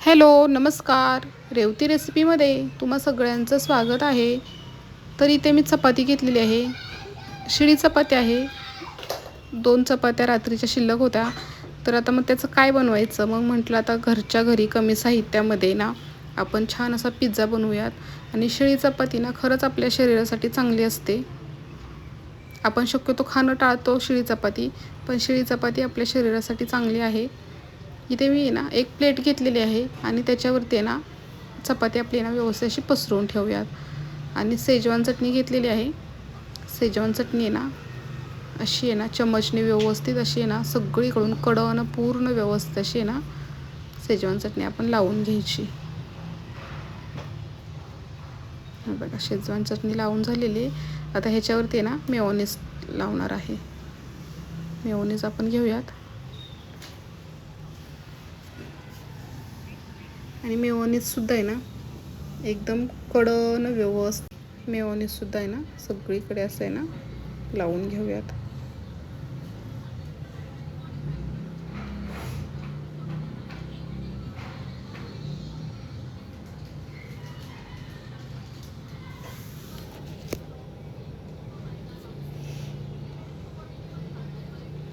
Hello नमस्कार. रेवती रेसिपीमध्ये तुम्हा सगळ्यांचं स्वागत आहे. तर इथे मी चपाती घेतलेली आहे. शिळी चपाती आहे. दोन चपात्या रात्रीच्या शिल्लक होत्या. तर आता मग त्याचं काय बनवायचं? मग म्हटलं आता घरच्या घरी कमी साहित्यामध्ये ना आपण छान असा पिझ्झा बनवूयात. आणि शिळी चपाती ना खरंच आपल्या शरीरासाठी चांगली असते. आपण शक्यतो खाणं टाळतो शिळी चपाती पण शिळी चपाती आपल्या शरीरासाठी चांगली आहे. इथे मी ना एक प्लेट घेतलेली आहे आणि त्याच्यावरती ना चपाती आपली ना व्यवस्थित अशी पसरवून ठेवूयात. आणि सेजवान चटणी घेतलेली आहे. सेजवान चटणी आहे ना अशी आहे ना चमचने व्यवस्थित अशी आहे ना सगळीकडून कडवणं पूर्ण व्यवस्थित अशी आहे ना सेजवान चटणी आपण लावून घ्यायची. बघा शेजवान चटणी लावून झालेली आता ह्याच्यावरती ना मेओनीस लावणार आहे. मेओनीज आपण घेऊयात. आणि मेवणीतसुद्धा आहे ना एकदम कडन व्यवस्थित मेवणीतसुद्धा आहे ना सगळीकडे असं आहे ना लावून घेऊयात.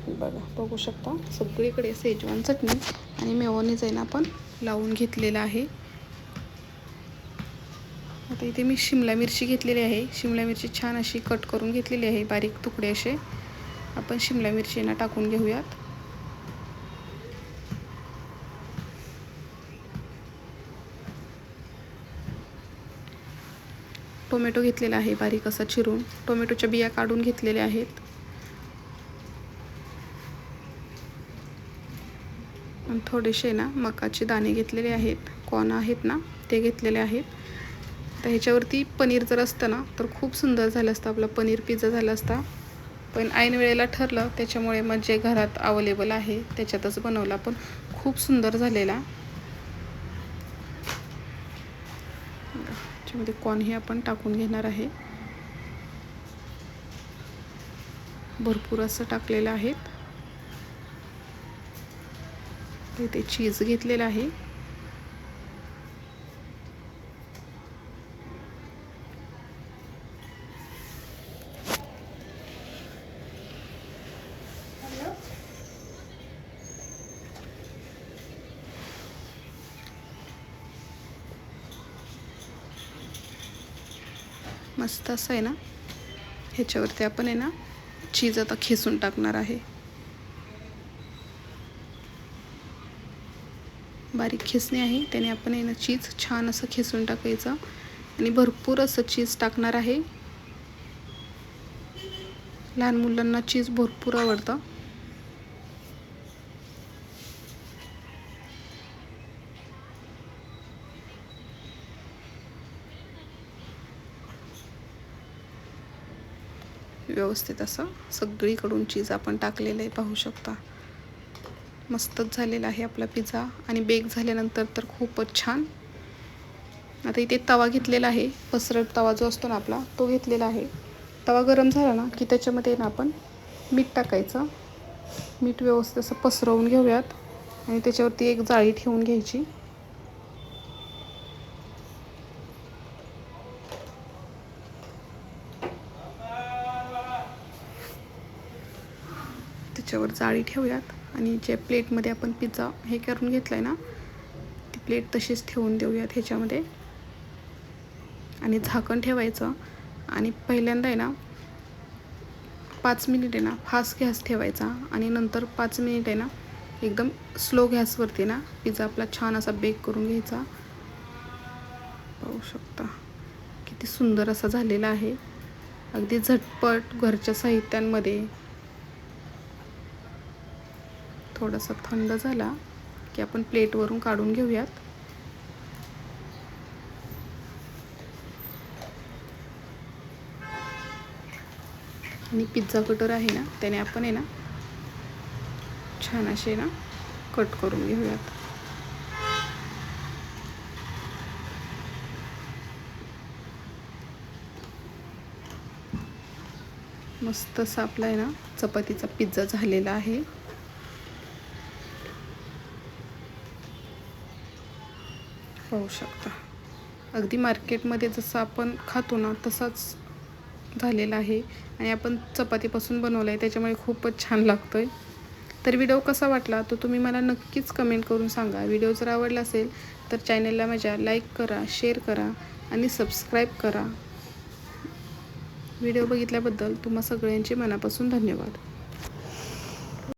बघा बघू शकता सगळीकडे सेजवान चटणी आणि मेवणीच आहे ना आपण लावून घेतलेला आहे. आता इथे मी शिमला मिरची घेतलेली आहे. शिमला मिरची छान अशी कट करून घेतलेली आहे. बारीक तुकडे असे. आपण शिमला मिरचींना टाकून घेऊयात. टोमॅटो घेतलेला आहे बारीक असा चिरून. टोमॅटोच्या बिया काढून घेतलेल्या आहेत. थोडेसे ना मकाचे दाणे घेतलेले आहेत. कॉर्न आहेत ना ते घेतलेले आहेत. तर ह्याच्यावरती पनीर जर असतं ना तर खूप सुंदर झालं असतं आपलं पनीर पिझ्झा झाला असता. पण ऐन वेळेला ठरलं त्याच्यामुळे मग जे घरात अवेलेबल आहे त्याच्यातच बनवला. पण खूप सुंदर झालेला. त्याच्यामध्ये कॉर्नही आपण टाकून घेणार आहे. भरपूर असं टाकलेलं आहेत इथे चीज घेतलेलं आहे. मस्त असं आहे ना? ह्याच्यावरती आपण आहे ना चीज आता खेचून टाकणार आहे. बारीक खेचणे आहे. त्याने आपण आहे ना चीज छान असं खेचून टाकायचं. आणि भरपूर असं चीज टाकणार आहे. लहान मुलांना चीज भरपूर आवडतं. व्यवस्थित असं सगळीकडून चीज आपण टाकलेलं आहे पाहू शकता. मस्तच झालेला आहे आपला पिझ्झा आणि बेक झाल्यानंतर तर खूपच छान. आता इथे तवा घेतलेला आहे पसरट तवा जो असतो ना आपला तो घेतलेला आहे. तवा गरम झाला ना की त्याच्यामध्ये ना आपण मीठ टाकायचं. मीठ व्यवस्थित असं पसरवून घेऊयात आणि त्याच्यावरती एक जाळी ठेवून घ्यायची. त्याच्यावर जाळी ठेवूयात. आणि जे प्लेटमध्ये आपण पिझ्झा हे करून घेतला आहे ना ती प्लेट तशीच ठेवून देऊयात ह्याच्यामध्ये. आणि झाकण ठेवायचं. आणि पहिल्यांदा आहे ना पाच मिनिट आहे ना फास्ट गॅस ठेवायचा. आणि नंतर पाच मिनिट आहे ना एकदम स्लो गॅसवरती ना पिझ्झा आपला छान असा बेक करून घ्यायचा. पाहू शकता किती सुंदर असा झालेला आहे. अगदी झटपट घरच्या साहित्यांमध्ये. थोडासा थंड झाला की आपण प्लेटवरून काढून घेऊयात. आणि पिझ्झा कटर आहे ना त्याने आपण आहे ना छान असे ना कट करून घेऊयात. मस्त असा आपला आहे ना चपातीचा पिझ्झा झालेला आहे. पाहू शकता. अगदी मार्केटमध्ये जसं आपण खातो ना तसाच झालेला आहे आणि आपण चपातीपासून बनवला आहे त्याच्यामुळे खूपच छान लागतो आहे तर व्हिडिओ कसा वाटला तो तुम्ही मला नक्कीच कमेंट करून सांगा. व्हिडिओ जर आवडला असेल तर चॅनलला माझ्या लाईक करा शेअर करा आणि सबस्क्राईब करा. व्हिडिओ बघितल्याबद्दल तुम्हा सगळ्यांचे मनापासून धन्यवाद.